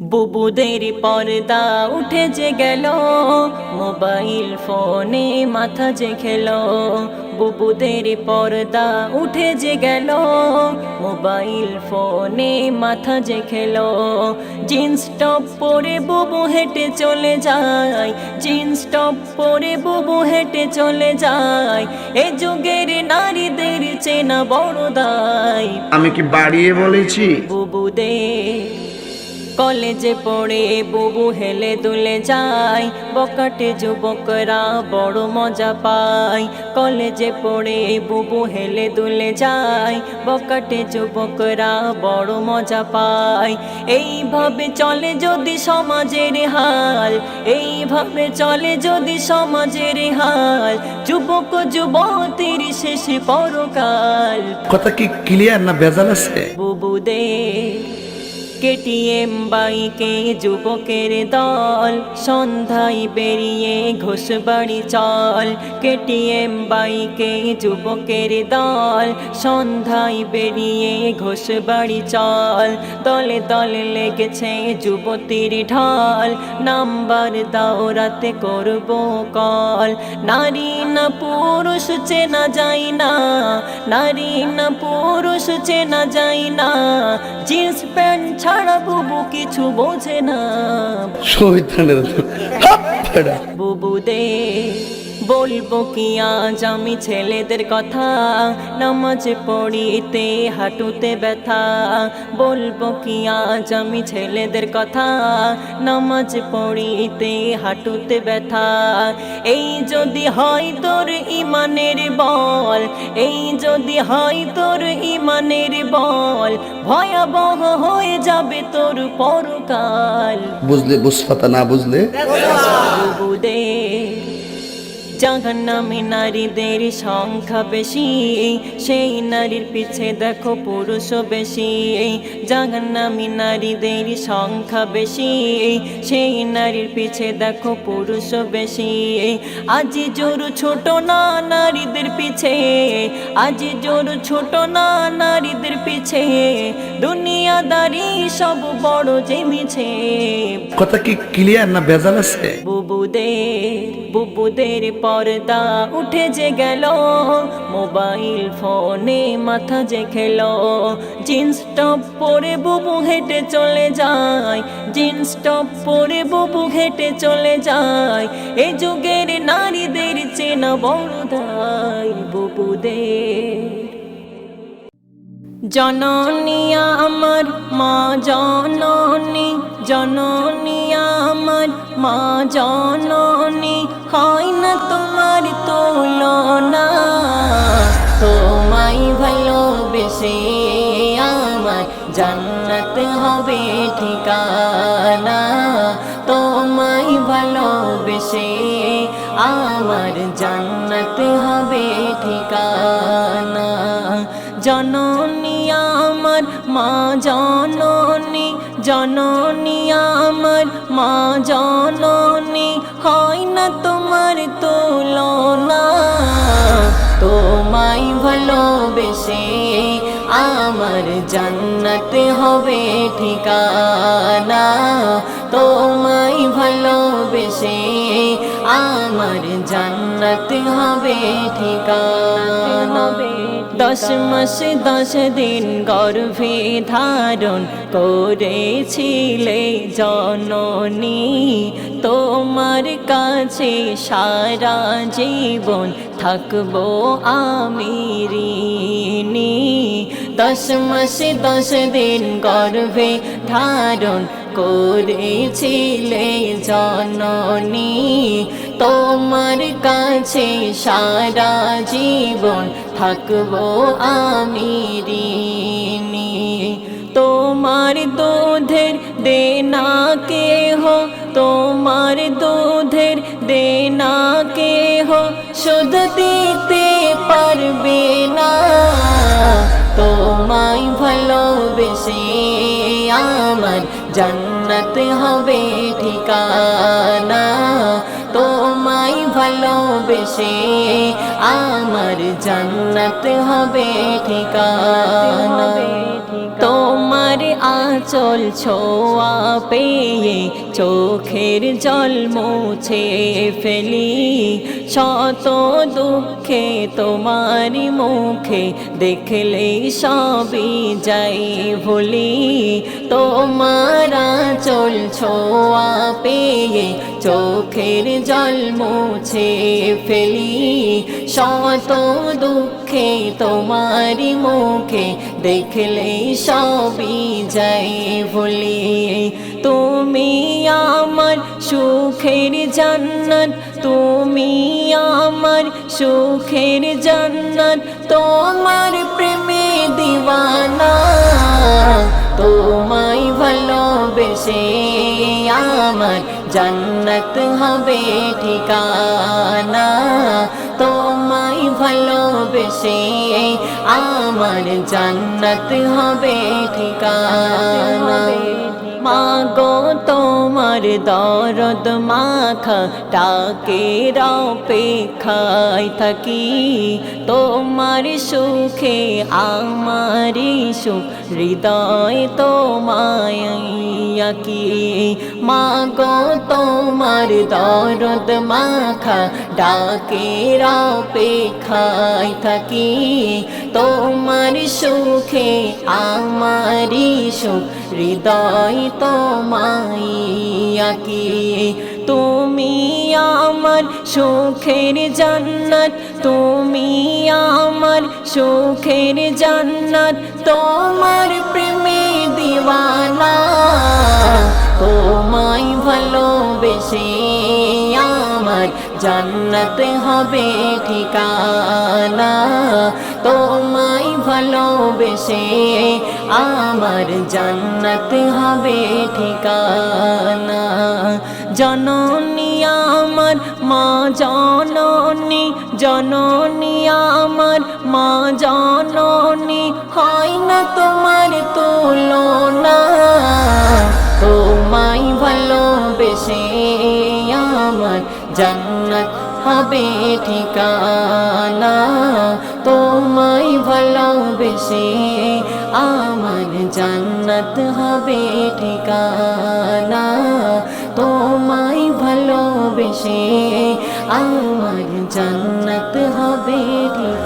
বুবুদের পর্দা উঠে যে গেল মোবাইল ফোনে মাথা যে খেলো। বুবুদের পর্দা উঠে যে গেল মোবাইল ফোনে মাথা যে খেলো। জিন্স টপ পরে বুবু হেঁটে চলে যায় জিন্স টপ পরে বুবু হেঁটে চলে যায়। এ যুগের নারীদের চেনা বড় দায়। আমি কি বাড়িয়ে বলেছি? বুবুদের কলেজে পড়ে বুবু হেলে দুলে যায়। বকাটে যুবকরা বড় মজা পায়। কলেজে পড়ে বুবু হেলে দুলে যায়। বকাটে যুবকরা বড় মজা পায়। এইভাবে চলে যদি সমাজের হাল এইভাবে চলে যদি সমাজের হাল যুবক যুবতীর শেষে পরকাল। কথা কি ক্লিয়ার না ভেজাল আছে? বুবুদের কেটিএম বাইকে যুবকের দল, সন্ধ্যায় বেরিয়ে ঘোষ বাড়ি চল। কেটিএম বাইকে যুবকের দল, সন্ধ্যায় বেরিয়ে ঘোষ বাড়ি চল। দলে দলে লেগেছে যুবতীর ঢল, নাম্বার দাওরাতে করব কল। নারী না পুরুষ চেনা যায় না নারী না পুরুষ চেনা যায় না। জিন্স প্যান্ট ছাড়া বুবু কিছু বোঝে না। বুবু বুবুদের বলব কি আজ আমি ছেলেদের কথা? নামাজ পড়িতে হাঁটুতে ব্যথা। বলব কি আজ আমি ছেলেদের কথা? নামাজ পড়িতে হাঁটুতে ব্যথা। এই যদি হয় তোর ইমানের বল এই যদি হয় তোর ইমানের বল ভয়াবহ হয়ে যাবে তোর পরকাল। বুঝলে বুঝপাতা না বুঝলে? বুবুদের জাহান্নামে নারীদের সংখ্যা বেশি। সেই নারীর পিছে দেখো পুরুষ বেশি। জাহান্নামী নারীদের সংখ্যা বেশি। সেই নারীর পিছে দেখো পুরুষ বেশি। আজি জোর ছোট না নারীদের পিছে। আজি জোর ছোট না নারীদের পিছে। দুনিয়াদারি সব বড় জেমিছে। কথা কি ক্লিয়ার না ভেজাল আছে? বুবুদের বুবুদের পর্দা উঠে যে গেল মোবাইল ফোনে মাথা যে খেলো। জিন্স টপ পরে বুবু হেঁটে চলে যায় জিন্স টপ পরে বুবু হেঁটে চলে যায়। এ যুগের নারীদের চেনা বড় দায় বুবুদের। জননী আমার, মা জননী জননী আমার, মা জননী, হয় না তোমার তুলনা? তোমায় ভালোবেসে আমার জান্নাত হবে ঠিকানা। তোমায় ভালোবেসে আমার জান্নাত হবে ঠিকানা। আমার মা জননী জননী আমার, মা জননী, হয় না তোমার তুলনা। তোমায় ভালোবেসে আমার জান্নাত হবে ঠিকানা। তোমায় ভালোবেসে আমার জান্নাত হবে ঠিকানা। দশ মাস, দশ দিন গর্ভে ধারণ করেছিলে জননী। তোমার কাছে সারা জীবন থাকব আমি ঋণী দশ মাস দশ দিন গর্ভে ধারণ করেছিলে জননী। তোমার কাছে সারা জীবন থাকব আমি ঋণী। তোমার দুধের দেনা কে হো তোমার দুধের দেনা ভালোবেসে আমার জন্নত হবে ঠিকানা তোমায় ভালোবেসে আমার জন্নত হবে ঠিকানা আঁচল ছোয়া পেয়ে চোখের জল মুছে ফেলি। শত দুঃখে তোমার মুখে দেখলে সবই যাই ভুলি। তোমার আঁচল ছোয়া পেয়ে চোখের জল মুছে ফেলি। শত দুঃখে তোমার মুখে দেখলে সবই যাই ভুলি তুমি আমার সুখের জান্নাত, তুমি আমার সুখের জান্নাত, তোমার প্রেমে দিওয়ানা তোমায় ভালোবেসে আমার জান্নাত হবে ঠিকানা। তোমায় ভালোবেসে আমার জান্নাত হবে ঠিকানা। মাগো দরদ মাখা টাকের অপেক্ষায় থাকি। তোমার সুখে, আমার সুখ, হৃদয় তোমায় কি মাগো, তোমার দরদ মাখা, ডাকের অপেক্ষায় থাকি। তোমার সুখে আমারি সুখ, হৃদয় তোমায় কি তুমি আমার সুখের জান্নাত, তুমি আমার সুখের জান্নাত, তোমার প্রেমে দিওয়ানা। তোমায় ভালোবেসে আমার জান্নাত হবে ঠিকানা। তোমায় ভালোবেসে আমার জান্নাত হবে ঠিকানা। জননী আমার, মা জননী জননী আমার, মা জননী, হয় না তোমার তুলনা। তোমায় ভালোবেসে আমার জান্নাত হবে ঠিকানা। ভালোবেসে আমার জান্নাত হবে ঠিকানা। তোমায় ভালোবেসে আমার জান্নাত হবে ঠিকানা।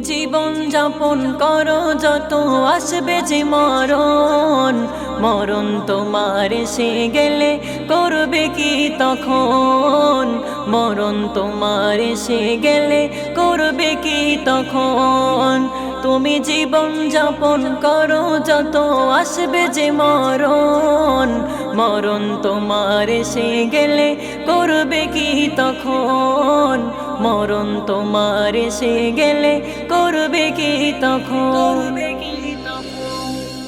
জীবন যাপন করো, যত আসবে যে মরণ মরণ তোমার এসে গেলে করবে কি তখন? মরণ তোমার এসে গেলে করবে কি তখন? তুমি জীবন যাপন করো, যত আসবে যে মরণ মরণ তোমার এসে গেলে করবে কি তখন? মরণ তোমার এসে গেলে করবে কি তখন?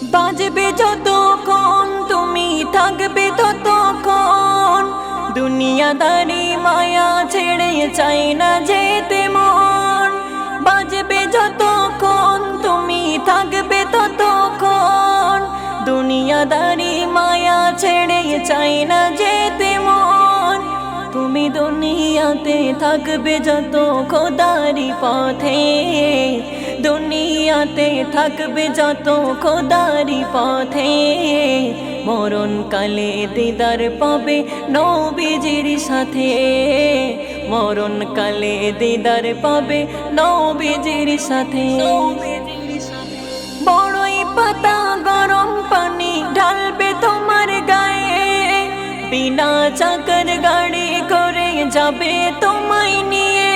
বাজবে যতক্ষণ তুমি থাকবে ততক্ষণ। দুনিয়াদারি মায়া ছেড়ে চাই না যেতে মন। বাজবে যতক্ষণ তুমি থাকবে ততক্ষণ। দুনিয়াদারি মায়া ছেড়ে চাই না দুনিয়াতে থাকবে যত খোদারি পথে। দুনিয়াতে থাকবে যত খোদারি পথে। মরণ কালে দিদার পাবে নবীজির সাথে। মরণ কালে দিদার পাবে নবীজির সাথে। বড়ই পাতা গরম পানি ঢালবে তোমার গায়ে। বিনা চাকর গাড়ি যাবে তোমায় নিয়ে।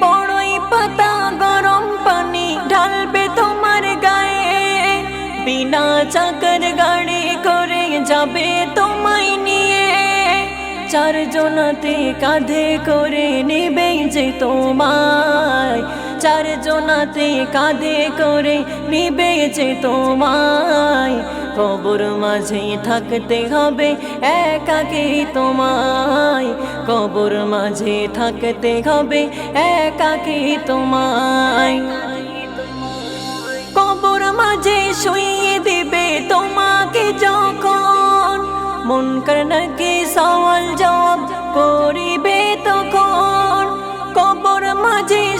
বড়ই পাতা গরম পানি ঢালবে তোমার গায়ে। বিনা চাকর গাড়ি করে যাবে তোমায় নিয়ে। চারজনাতে কাঁধে করে নেবে যে তোমায়। চার জনাতে কাঁধে করে নিবে যে তোমায়। কবর মাঝে থাকতে হবে একাকে তোমায়। কবর মাঝে থাকতে হবে একাকে তোমায়। কবর মাঝে শুয়ে দিবে তোমাকে যখন। মন নাকি সওয়াল জবাব করিবে মাঝে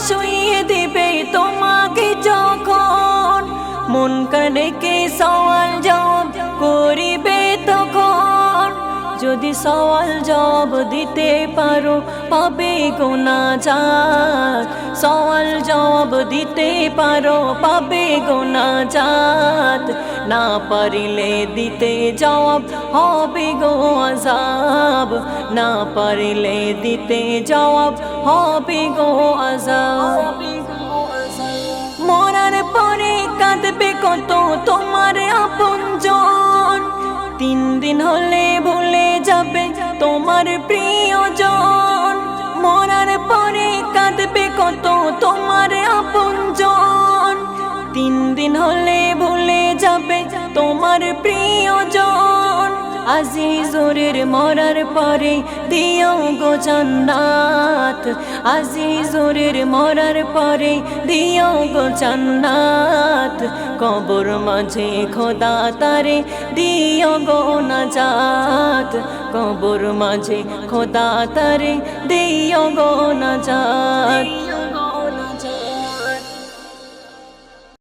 শুয়ে দিবে তোমাকে যখন। মন কানকে সওয়াল জবাব করিবে তখন। যদি সওয়াল জবাব দিতে পারো, পাবে গোনা যা সওয়াল জবাব দিতে পারো, পাবে গোনা যাত না পারিলে দিতে জবাব হবে গো আজাব না পারিলে দিতে জবাব হবে গো আজাব মরার পরে কাঁদবে কত তোমার আপনজন। তিন দিন হলে ভুলে যাবে তোমার প্রিয় প্রিয়জন। মরার পরে কাঁদবে কত দিন হলে ভুলে যাবে তোমার প্রিয়জন। আজিজোরের মরার পরে দিও গো জান্নাত। আজিজোরের মরার পরে দিও গো জান্নাত। কবর মাঝে খোদা তারে দিও গো নাজাত। কবর মাঝে খোদা তারে দিও গো নাজাত।